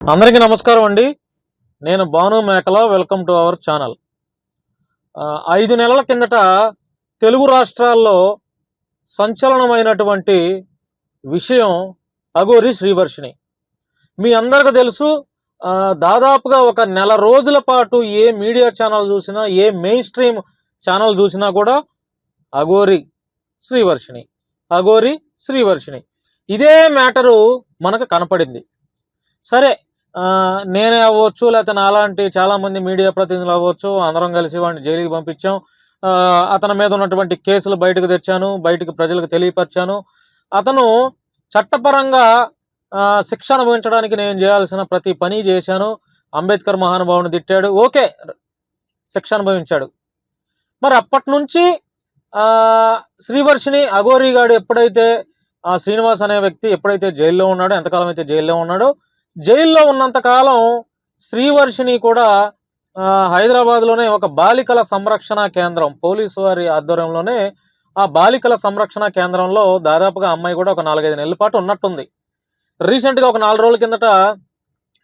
అందరికీ నమస్కారం అండి. నేను భాను మేకల వెల్కమ్ టు అవర్ ఛానల్. ఐదు నెలల కిందట తెలుగు రాష్ట్రాల్లో సంచలనమైనటువంటి విషయం అఘోరి శ్రీవర్షిణి. మీ అందరికీ తెలుసు దాదాపుగా ఒక నెల రోజుల పాటు ఏ మీడియా ఛానల్ చూసినా ఏ మెయిన్ స్ట్రీమ్ ఛానల్ చూసినా కూడా అఘోరి శ్రీవర్షిణి. అఘోరి శ్రీవర్షిణి. ఇదే మ్యాటరు మనకు కనపడింది. సరే నేనే అవ్వచ్చు లేకపోతే నాలాంటి చాలామంది మీడియా ప్రతినిధులు అవ్వచ్చు. అందరం కలిసి వాడిని జైలుకి పంపించాం. అతని మీద ఉన్నటువంటి కేసులు బయటకు తెచ్చాను బయటకు ప్రజలకు తెలియపరిచాను. అతను చట్టపరంగా శిక్ష అనుభవించడానికి నేను చేయాల్సిన ప్రతి పని చేశాను. అంబేద్కర్ మహానుభావుని తిట్టాడు. ఓకే శిక్ష అనుభవించాడు. మరి అప్పటి నుంచి శ్రీవర్షిని అఘోరీగాడు ఎప్పుడైతే ఆ శ్రీనివాస్ అనే వ్యక్తి ఎప్పుడైతే జైల్లో ఉన్నాడో ఎంతకాలం అయితే జైల్లో ఉన్నాడో జైల్లో ఉన్నంతకాలం శ్రీవర్షిణి శ్రీవర్షిని కూడా హైదరాబాద్లోనే ఒక బాలికల సంరక్షణ కేంద్రం పోలీసు వారి ఆధ్వర్యంలోనే ఆ బాలికల సంరక్షణ కేంద్రంలో దాదాపుగా అమ్మాయి కూడా ఒక నాలుగైదు నెలల పాటు ఉన్నట్టుంది. రీసెంట్గా ఒక నాలుగు రోజుల కిందట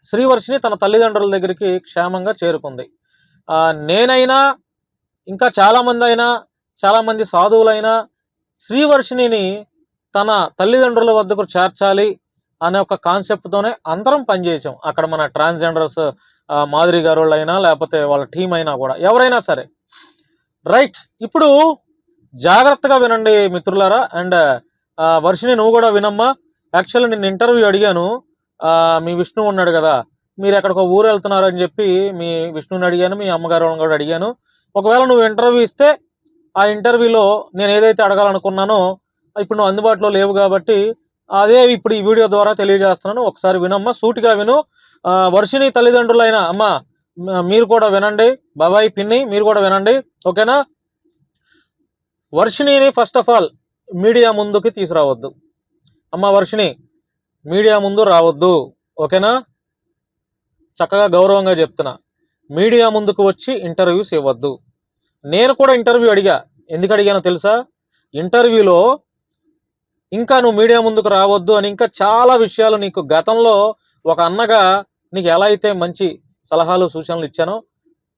శ్రీవర్షిని తన తల్లిదండ్రుల దగ్గరికి క్షేమంగా చేరుకుంది. నేనైనా ఇంకా చాలామంది అయినా చాలామంది సాధువులైనా శ్రీవర్షిణిని తన తల్లిదండ్రుల వద్దకు చేర్చాలి అనే ఒక కాన్సెప్ట్తోనే అందరం పనిచేసాం అక్కడ మన ట్రాన్స్జెండర్స్ మాధురి గారు అయినా లేకపోతే వాళ్ళ టీం అయినా కూడా. ఎవరైనా సరే. రైట్. ఇప్పుడు జాగ్రత్తగా వినండి మిత్రులారా. అండ్ వర్షిని నువ్వు కూడా వినమ్మా. యాక్చువల్లీ నేను ఇంటర్వ్యూ అడిగాను. మీ విష్ణు ఉన్నాడు కదా. మీరు ఎక్కడికి ఊరు వెళ్తున్నారు అని చెప్పి మీ విష్ణుని అడిగాను. మీ అమ్మగారు వాళ్ళని కూడా అడిగాను. ఒకవేళ నువ్వు ఇంటర్వ్యూ ఇస్తే ఆ ఇంటర్వ్యూలో నేను ఏదైతే అడగాలనుకున్నానో ఇప్పుడు నువ్వు అందుబాటులో లేవు కాబట్టి అదే ఇప్పుడు ఈ వీడియో ద్వారా తెలియజేస్తున్నాను. ఒకసారి వినమ్మా సూటిగా విను. వర్షిని తల్లిదండ్రులైన అమ్మ మీరు కూడా వినండి. బాబాయ్ పిన్ని మీరు కూడా వినండి. ఓకేనా? వర్షిణిని ఫస్ట్ ఆఫ్ ఆల్ మీడియా ముందుకి తీసుకురావద్దు. అమ్మ వర్షిణి మీడియా ముందు రావద్దు. ఓకేనా? చక్కగా గౌరవంగా చెప్తున్నా. మీడియా ముందుకు వచ్చి ఇంటర్వ్యూస్ ఇవ్వద్దు. నేను కూడా ఇంటర్వ్యూ అడిగా. ఎందుకు అడిగానో తెలుసా? ఇంటర్వ్యూలో ఇంకా నువ్వు మీడియా ముందుకు రావద్దు అని ఇంకా చాలా విషయాలు నీకు గతంలో ఒక అన్నగా నీకు ఎలా అయితే మంచి సలహాలు సూచనలు ఇచ్చానో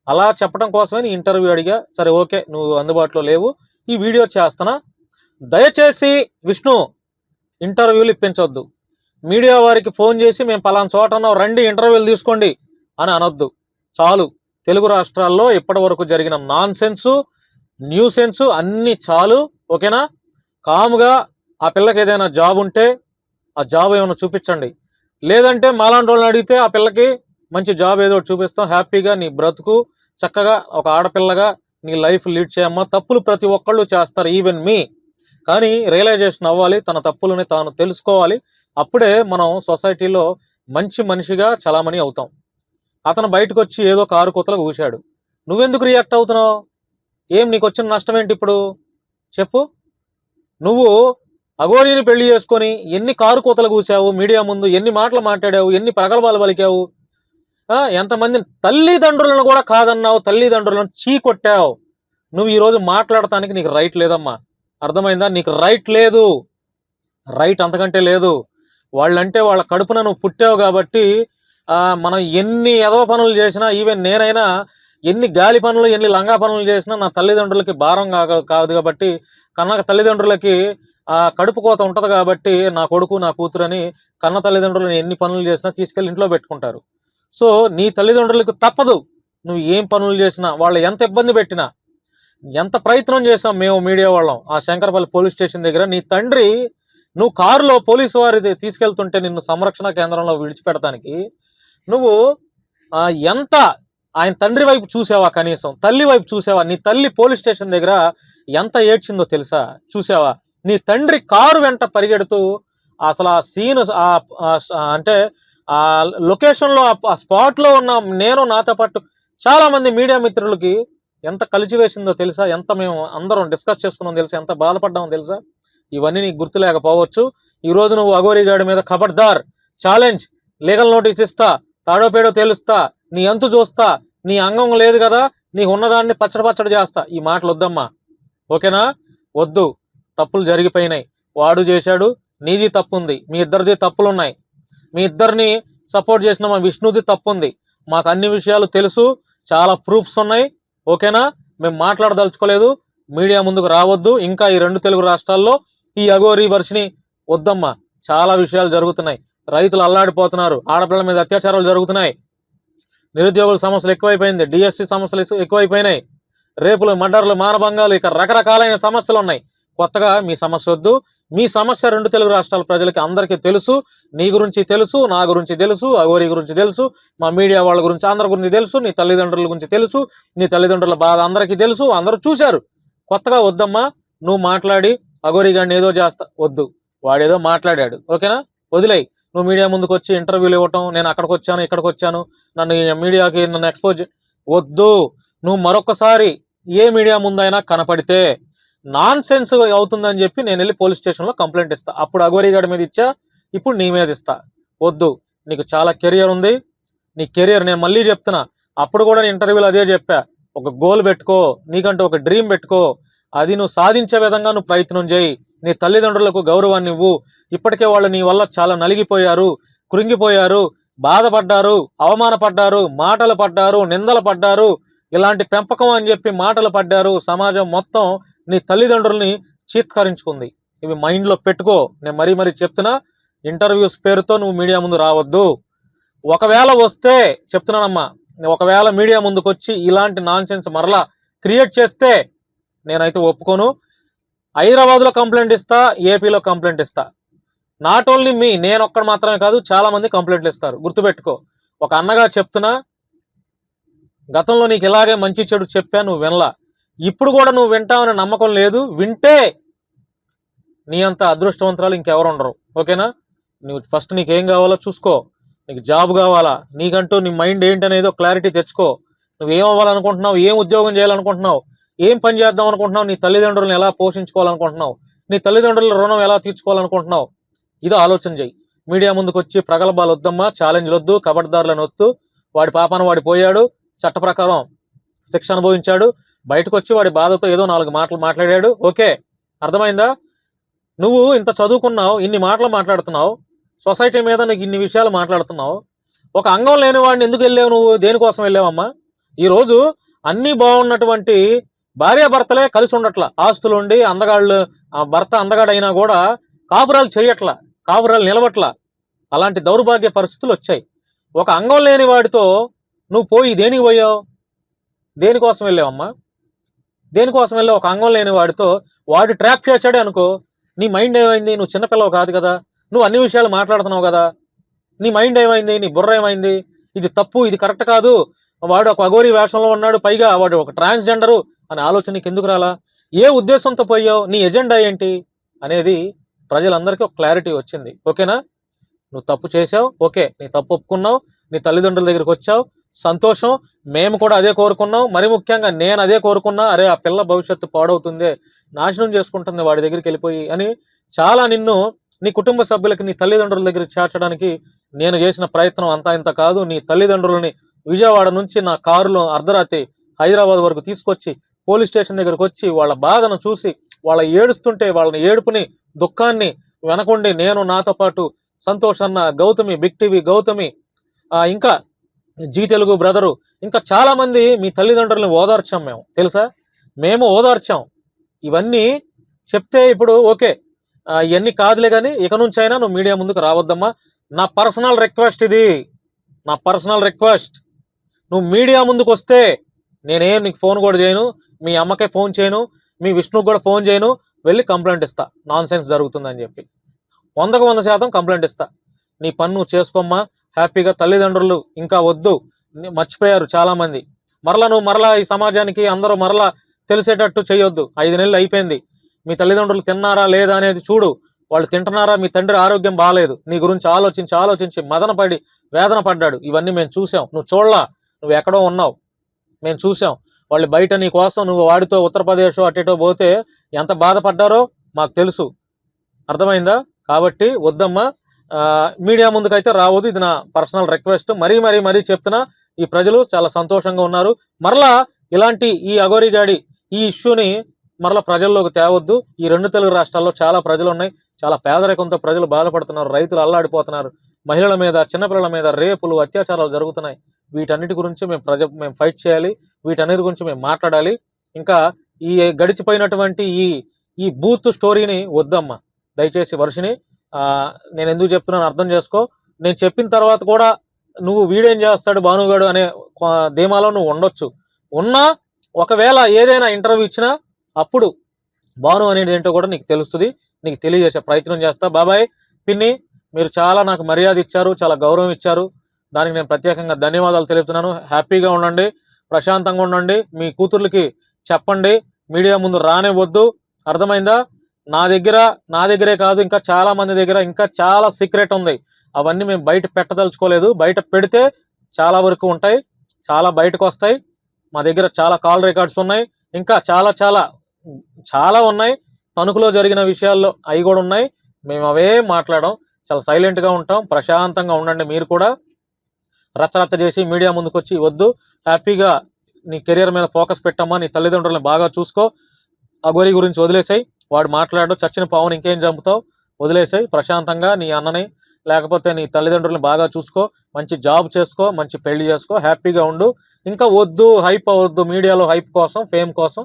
అలా చెప్పడం కోసమే నీ ఇంటర్వ్యూ అడిగా. సరే ఓకే నువ్వు అందుబాటులో లేవు. ఈ వీడియో చేస్తున్నా. దయచేసి విష్ణు ఇంటర్వ్యూలు ఇప్పించవద్దు మీడియా వారికి ఫోన్ చేసి మేము పలానా చోట రండి ఇంటర్వ్యూలు తీసుకోండి అని అనొద్దు. చాలు. తెలుగు రాష్ట్రాల్లో ఇప్పటి వరకు జరిగిన నాన్ సెన్సు న్యూ సెన్సు అన్నీ చాలు. ఓకేనా? కాముగా ఆ పిల్లకి ఏదైనా జాబ్ ఉంటే ఆ జాబ్ ఏమైనా చూపించండి. లేదంటే మాలాంటి వాళ్ళని అడిగితే ఆ పిల్లకి మంచి జాబ్ ఏదో ఒకటి చూపిస్తాం. హ్యాపీగా నీ బ్రతుకు చక్కగా ఒక ఆడపిల్లగా నీ లైఫ్ లీడ్ చేయమ్మా. తప్పులు ప్రతి ఒక్కళ్ళు చేస్తారు ఈవెన్ మీ. కానీ రియలైజేషన్ అవ్వాలి తన తప్పులని తాను తెలుసుకోవాలి. అప్పుడే మనం సొసైటీలో మంచి మనిషిగా చలామణి అవుతాం. అతను బయటకు వచ్చి ఏదో కారు కూతలకు కూశాడు నువ్వెందుకు రియాక్ట్ అవుతున్నావు? ఏం నీకు వచ్చిన నష్టం ఏంటి ఇప్పుడు? చెప్పు. నువ్వు అఘోరీని పెళ్ళి చేసుకొని ఎన్ని కారు కూతలు కూసావు మీడియా ముందు ఎన్ని మాటలు మాట్లాడావు ఎన్ని ప్రగల్భాలు పలికావు ఎంతమంది తల్లిదండ్రులను కూడా కాదన్నావు తల్లిదండ్రులను చీ కొట్టావు నువ్వు ఈరోజు మాట్లాడటానికి నీకు రైట్ లేదమ్మా. అర్థమైందా? నీకు రైట్ లేదు. రైట్ అంతకంటే లేదు. వాళ్ళంటే వాళ్ళ కడుపున నువ్వు పుట్టావు కాబట్టి మనం ఎన్ని ఎదవ పనులు చేసినా ఈవెన్ నేనైనా ఎన్ని గాలి పనులు ఎన్ని లంగా పనులు చేసినా నా తల్లిదండ్రులకి భారం కాదు కాబట్టి కన్నా తల్లిదండ్రులకి ఆ కడుపు కోత ఉంటుంది కాబట్టి నా కొడుకు నా కూతురు అని కన్న తల్లిదండ్రులు ఎన్ని పనులు చేసినా తీసుకెళ్ళి ఇంట్లో పెట్టుకుంటారు. సో నీ తల్లిదండ్రులకు తప్పదు. నువ్వు ఏం పనులు చేసినా వాళ్ళు ఎంత ఇబ్బంది పెట్టినా ఎంత ప్రయత్నం చేసాం మేము మీడియా వాళ్ళం. ఆ శంకరపల్లి పోలీస్ స్టేషన్ దగ్గర నీ తండ్రి నువ్వు కారులో పోలీసు వారి తీసుకెళ్తుంటే నిన్ను సంరక్షణ కేంద్రంలో విడిచిపెడతానికి నువ్వు ఎంత ఆయన తండ్రి వైపు చూసావా కనీసం? తల్లి వైపు చూసావా? నీ తల్లి పోలీస్ స్టేషన్ దగ్గర ఎంత ఏడ్చిందో తెలుసా? చూసావా? నీ తండ్రి కారు వెంట పరిగెడుతూ అసలు ఆ సీన్ అంటే ఆ లొకేషన్లో ఆ స్పాట్లో ఉన్న నేను నాతో పాటు చాలామంది మీడియా మిత్రులకి ఎంత కలిసి వేసిందో తెలుసా? ఎంత మేము అందరం డిస్కస్ చేసుకున్నాం తెలుసా? ఎంత బాధపడ్డామో తెలుసా? ఇవన్నీ నీకు గుర్తులేకపోవచ్చు ఈరోజు ఈ రోజు నువ్వు అఘోరీగాడి మీద ఖబర్దార్ ఛాలెంజ్ లీగల్ నోటీస్ ఇస్తా తాడో పేడో తేలుస్తా నీ అంతు చూస్తా నీ అంగం లేదు కదా నీకు ఉన్నదాన్ని పచ్చడి పచ్చడి చేస్తా. ఈ మాటలు వద్దమ్మా. ఓకేనా? వద్దు. తప్పులు జరిగిపోయినాయి. వాడు చేశాడు నీది తప్పు ఉంది మీ ఇద్దరిది తప్పులు ఉన్నాయి మీ ఇద్దరిని సపోర్ట్ చేసిన మా విష్ణుది తప్పు ఉంది మాకు అన్ని విషయాలు తెలుసు చాలా ప్రూఫ్స్ ఉన్నాయి. ఓకేనా? మేము మాట్లాడదలుచుకోలేదు. మీడియా ముందుకు రావద్దు. ఇంకా ఈ రెండు తెలుగు రాష్ట్రాల్లో ఈ అఘోరీ వర్షిని వద్దమ్మా. చాలా విషయాలు జరుగుతున్నాయి. రైతులు అల్లాడిపోతున్నారు. ఆడపిల్లల మీద అత్యాచారాలు జరుగుతున్నాయి. నిరుద్యోగుల సమస్యలు ఎక్కువైపోయింది. డిఎస్సి సమస్యలు ఎక్కువైపోయినాయి. రేపులు మర్డర్లు మానభంగాలు ఇక రకరకాలైన సమస్యలు ఉన్నాయి. కొత్తగా మీ సమస్య వద్దు. మీ సమస్య రెండు తెలుగు రాష్ట్రాల ప్రజలకి అందరికీ తెలుసు. నీ గురించి తెలుసు నా గురించి తెలుసు అగోరి గురించి తెలుసు మా మీడియా వాళ్ళ గురించి అందరి గురించి తెలుసు నీ తల్లిదండ్రుల గురించి తెలుసు నీ తల్లిదండ్రుల బాధ అందరికీ తెలుసు అందరూ చూశారు. కొత్తగా వద్దమ్మా నువ్వు మాట్లాడి అగోరి గారిని ఏదో చేస్తా వద్దు. వాడేదో మాట్లాడాడు. ఓకేనా? వదిలేయి. నువ్వు మీడియా ముందుకు వచ్చి ఇంటర్వ్యూలు ఇవ్వటం నేను అక్కడికి వచ్చాను ఇక్కడికి వచ్చాను నన్ను మీడియాకి నన్ను ఎక్స్పోజ్ వద్దు. నువ్వు మరొకసారి ఏ మీడియా ముందైనా కనపడితే నాన్ సెన్స్ అవుతుందని చెప్పి నేను వెళ్ళి పోలీస్ స్టేషన్లో కంప్లైంట్ ఇస్తా. అప్పుడు అగోరీ గారి మీద ఇచ్చా ఇప్పుడు నీ మీద ఇస్తా. వద్దు నీకు చాలా కెరియర్ ఉంది నీ కెరియర్ నేను మళ్ళీ చెప్తున్నా. అప్పుడు కూడా నేను ఇంటర్వ్యూలో అదే చెప్పా. ఒక గోల్ పెట్టుకో నీకంటూ ఒక డ్రీమ్ పెట్టుకో. అది నువ్వు సాధించే విధంగా నువ్వు ప్రయత్నం చేయి. నీ తల్లిదండ్రులకు గౌరవాన్ని ఇవ్వు. ఇప్పటికే వాళ్ళు నీ వల్ల చాలా నలిగిపోయారు కృంగిపోయారు బాధపడ్డారు అవమానపడ్డారు మాటలు పడ్డారు నిందలు పడ్డారు. ఇలాంటి పెంపకం అని చెప్పి మాటలు పడ్డారు. సమాజం మొత్తం నీ తల్లిదండ్రుల్ని చీత్కరించుకుంది. ఇవి మైండ్లో పెట్టుకో. నేను మరీ మరీ చెప్తున్నా ఇంటర్వ్యూస్ పేరుతో నువ్వు మీడియా ముందు రావద్దు. ఒకవేళ వస్తే చెప్తున్నానమ్మా ఒకవేళ మీడియా ముందుకు వచ్చి ఇలాంటి నాన్ మరలా క్రియేట్ చేస్తే నేనైతే ఒప్పుకోను. హైదరాబాద్లో కంప్లైంట్ ఇస్తా ఏపీలో కంప్లైంట్ ఇస్తా. నాట్ ఓన్లీ మీ నేను ఒక్కడ మాత్రమే కాదు చాలా మంది కంప్లైంట్లు ఇస్తారు. గుర్తుపెట్టుకో. ఒక అన్నగా చెప్తున్నా గతంలో నీకు ఇలాగే మంచి చెడు చెప్పా నువ్వు వినలా. ఇప్పుడు కూడా నువ్వు వింటావనే నమ్మకం లేదు. వింటే నీ అంత అదృష్టవంతరాలు ఇంకెవరు ఉండరు. ఓకేనా? నువ్వు ఫస్ట్ నీకేం కావాలో చూసుకో. నీకు జాబ్ కావాలా? నీకంటూ నీ మైండ్ ఏంటనేదో క్లారిటీ తెచ్చుకో. నువ్వు ఏం అవ్వాలనుకుంటున్నావు ఏం ఉద్యోగం చేయాలనుకుంటున్నావు? ఏం పని చేద్దాం అనుకుంటున్నావు నీ తల్లిదండ్రులను ఎలా పోషించుకోవాలనుకుంటున్నావు? నీ తల్లిదండ్రుల రుణం ఎలా తీర్చుకోవాలనుకుంటున్నావు? ఇది ఆలోచన చేయి మీడియా ముందుకు వచ్చి ప్రగల్భాలు వద్దమ్మా ఛాలెంజ్లు వద్దు కబడ్దారులను వద్దు. వాడి పాపాన వాడి పోయాడు. చట్ట ప్రకారం శిక్ష అనుభవించాడు. బయటకు వచ్చి వాడి బాధతో ఏదో నాలుగు మాటలు మాట్లాడాడు. ఓకే అర్థమైందా? నువ్వు ఇంత చదువుకున్నావు ఇన్ని మాటలు మాట్లాడుతున్నావు సొసైటీ మీద నీకు ఇన్ని విషయాలు మాట్లాడుతున్నావు ఒక అంగం లేని వాడిని ఎందుకు వెళ్ళావు నువ్వు? దేనికోసం వెళ్ళావమ్మా? ఈరోజు అన్నీ బాగున్నటువంటి భార్యాభర్తలే కలిసి ఉండట్ల. ఆస్తులుండి అందగాళ్ళు ఆ భర్త అందగాడైనా కూడా కాపురాలు చేయట్లా కాపురాలు నిలబట్లా అలాంటి దౌర్భాగ్య పరిస్థితులు వచ్చాయి. ఒక అంగం లేని వాడితో నువ్వు పోయి దేనికి పోయావు? దేనికోసం వెళ్ళావమ్మా? దేనికోసం వెళ్ళి ఒక అంగం లేని వాడితో వాడు ట్రాప్ చేశాడే అనుకో నీ మైండ్ ఏమైంది? నువ్వు చిన్నపిల్లవు కాదు కదా నువ్వు అన్ని విషయాలు మాట్లాడుతున్నావు కదా నీ మైండ్ ఏమైంది? నీ బుర్ర ఏమైంది? ఇది తప్పు ఇది కరెక్ట్ కాదు. వాడు ఒక అఘోరీ వేషంలో ఉన్నాడు పైగా వాడు ఒక ట్రాన్స్జెండరు అనే ఆలోచన నీకు ఎందుకు రాలా? ఏ ఉద్దేశంతో పోయావు? నీ ఎజెండా ఏంటి? అనేది ప్రజలందరికీ ఒక క్లారిటీ వచ్చింది. ఓకేనా? నువ్వు తప్పు చేసావు ఓకే నీ తప్పు ఒప్పుకున్నావు నీ తల్లిదండ్రుల దగ్గరికి వచ్చావు సంతోషం. మేము కూడా అదే కోరుకున్నాం. మరి ముఖ్యంగా నేను అదే కోరుకున్నా అరే ఆ పిల్ల భవిష్యత్తు పాడవుతుంది నాశనం చేసుకుంటుంది వాడి దగ్గరికి వెళ్ళిపోయి అని చాలా నిన్ను నీ కుటుంబ సభ్యులకి నీ తల్లిదండ్రుల దగ్గరికి చేర్చడానికి నేను చేసిన ప్రయత్నం అంతా ఇంత కాదు. నీ తల్లిదండ్రులని విజయవాడ నుంచి నా కారులో అర్ధరాత్రి హైదరాబాద్ వరకు తీసుకొచ్చి పోలీస్ స్టేషన్ దగ్గరకు వచ్చి వాళ్ళ బాధను చూసి వాళ్ళ ఏడుస్తుంటే వాళ్ళని ఏడుపుని దుఃఖాన్ని వెనకుండి నేను నాతో పాటు సంతోష్ అన్న గౌతమి బిగ్ టీవీ గౌతమి ఇంకా జీ తెలుగు బ్రదరు ఇంకా చాలామంది మీ తల్లిదండ్రులను ఓదార్చాం మేము. తెలుసా? మేము ఓదార్చాం. ఇవన్నీ చెప్తే ఇప్పుడు ఓకే. ఇవన్నీ కాదులే కానీ ఇక నుంచి అయినా నువ్వు మీడియా ముందుకు రావద్దమ్మా. నా పర్సనల్ రిక్వెస్ట్ ఇది. నా పర్సనల్ రిక్వెస్ట్. నువ్వు మీడియా ముందుకు వస్తే నేనేం నీకు ఫోన్ కూడా చేయను మీ అమ్మకే ఫోన్ చేయను మీ విష్ణుకు కూడా ఫోన్ చేయను వెళ్ళి కంప్లైంట్ ఇస్తా. నాన్ సెన్స్ జరుగుతుందని చెప్పి. వందకు వంద శాతం కంప్లైంట్ ఇస్తా. నీ పని నువ్వు చేసుకోమ్మా. హ్యాపీగా తల్లిదండ్రులు ఇంకా వద్దు. మర్చిపోయారు చాలామంది. మరలా నువ్వు మరలా ఈ సమాజానికి అందరూ మరలా తెలిసేటట్టు చేయొద్దు ఐదు నెలలు అయిపోయింది. మీ తల్లిదండ్రులు తిన్నారా లేదా అనేది చూడు. వాళ్ళు తింటున్నారా? మీ తండ్రి ఆరోగ్యం బాగాలేదు నీ గురించి ఆలోచించి ఆలోచించి మదనపడి వేదన పడ్డాడు. ఇవన్నీ మేము చూసాం నువ్వు చూడలా. నువ్వు ఎక్కడో ఉన్నావు. మేము చూసాం వాళ్ళు బయట నీ కోసం నువ్వు వాడితో ఉత్తరప్రదేశ్ అటేటో పోతే ఎంత బాధపడ్డారో మాకు తెలుసు. అర్థమైందా? కాబట్టి వద్దమ్మా. మీడియా ముందుకైతే రావద్దు. ఇది నా పర్సనల్ రిక్వెస్ట్. మరీ మరీ మరీ చెప్తున్నా ఈ ప్రజలు చాలా సంతోషంగా ఉన్నారు. మరలా ఇలాంటి ఈ అఘోరిగాడి ఈ ఇష్యూని మరలా ప్రజల్లోకి తేవద్దు. ఈ రెండు తెలుగు రాష్ట్రాల్లో చాలా ప్రజలు ఉన్నాయి చాలా పేదరికంతో ప్రజలు బాధపడుతున్నారు. రైతులు అల్లాడిపోతున్నారు. మహిళల మీద చిన్నపిల్లల మీద రేపులు అత్యాచారాలు జరుగుతున్నాయి. వీటన్నిటి గురించి మేము ప్రజ మేము ఫైట్ చేయాలి. వీటన్నిటి గురించి మేము మాట్లాడాలి. ఇంకా ఈ గడిచిపోయినటువంటి ఈ ఈ బూత్ స్టోరీని వద్దమ్మా. దయచేసి వర్షిని నేను ఎందుకు చెప్తున్నాను అర్థం చేసుకో. నేను చెప్పిన తర్వాత కూడా నువ్వు వీడేం చేస్తాడు భానుగాడు అనే ధీమాలో నువ్వు ఉండొచ్చు. ఉన్నా ఒకవేళ ఏదైనా ఇంటర్వ్యూ ఇచ్చినా అప్పుడు భాను అనేది ఏంటో కూడా నీకు తెలుస్తుంది. నీకు తెలియజేసే ప్రయత్నం చేస్తా. బాబాయ్ పిన్ని మీరు చాలా నాకు మర్యాద ఇచ్చారు చాలా గౌరవం ఇచ్చారు. దానికి నేను ప్రత్యేకంగా ధన్యవాదాలు తెలుపుతున్నాను. హ్యాపీగా ఉండండి ప్రశాంతంగా ఉండండి. మీ కూతుర్లకి చెప్పండి. మీడియా ముందు రానివ్వద్దు. అర్థమైందా? నా దగ్గర నా దగ్గరే కాదు ఇంకా చాలా మంది దగ్గర ఇంకా చాలా సీక్రెట్ ఉంది. అవన్నీ మేము బయట పెట్టదలుచుకోలేదు. బయట పెడితే చాలా వరకు ఉంటాయి చాలా బయటకు వస్తాయి. మా దగ్గర చాలా కాల్ రికార్డ్స్ ఉన్నాయి. ఇంకా చాలా చాలా చాలా ఉన్నాయి. తణుకులో జరిగిన విషయాల్లో అవి కూడా ఉన్నాయి. మేము అవే మాట్లాడడం చాలా సైలెంట్గా ఉంటాం. ప్రశాంతంగా ఉండండి మీరు కూడా. రచ్చరచ్చ చేసి మీడియా ముందుకు వచ్చి వద్దు హ్యాపీగా నీ కెరియర్ మీద ఫోకస్ పెట్టమ్మా. నీ తల్లిదండ్రులను బాగా చూసుకో. అగోరి గురించి వదిలేసాయి. వాడు మాట్లాడు చచ్చిన పావును ఇంకేం చంపుతావు? వదిలేసాయి ప్రశాంతంగా నీ అన్నని లేకపోతే నీ తల్లిదండ్రులను బాగా చూసుకో మంచి జాబ్ చేసుకో మంచి పెళ్ళి చేసుకో హ్యాపీగా ఉండు. ఇంకా వద్దు హైప్ అవ్వద్దు మీడియాలో హైప్ కోసం ఫేమ్ కోసం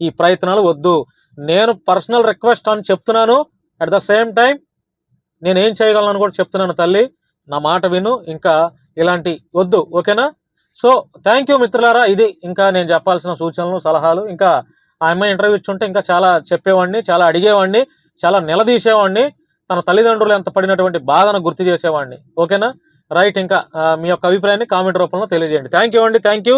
ఈ ప్రయత్నాలు వద్దు. నేను పర్సనల్ రిక్వెస్ట్ అని చెప్తున్నాను. అట్ ద సేమ్ టైం నేను ఏం చేయగలను కూడా చెప్తున్నాను తల్లి. నా మాట విను ఇంకా ఇలాంటి వద్దు ఓకేనా? సో థ్యాంక్ యూ మిత్రులారా. ఇది ఇంకా నేను చెప్పాల్సిన సూచనలు సలహాలు ఇంకా ఆ అమ్మాయి ఇంటర్వ్యూ ఇచ్చుంటే ఇంకా చాలా చెప్పేవాడిని చాలా అడిగేవాడిని చాలా నిలదీసేవాడిని. తన తల్లిదండ్రులు ఎంత పడినటువంటి బాధను గుర్తు చేసేవాడిని. ఓకేనా? రైట్ ఇంకా మీ యొక్క అభిప్రాయాన్ని కామెంట్ రూపంలో తెలియజేయండి. థ్యాంక్ యూ అండి. Thank you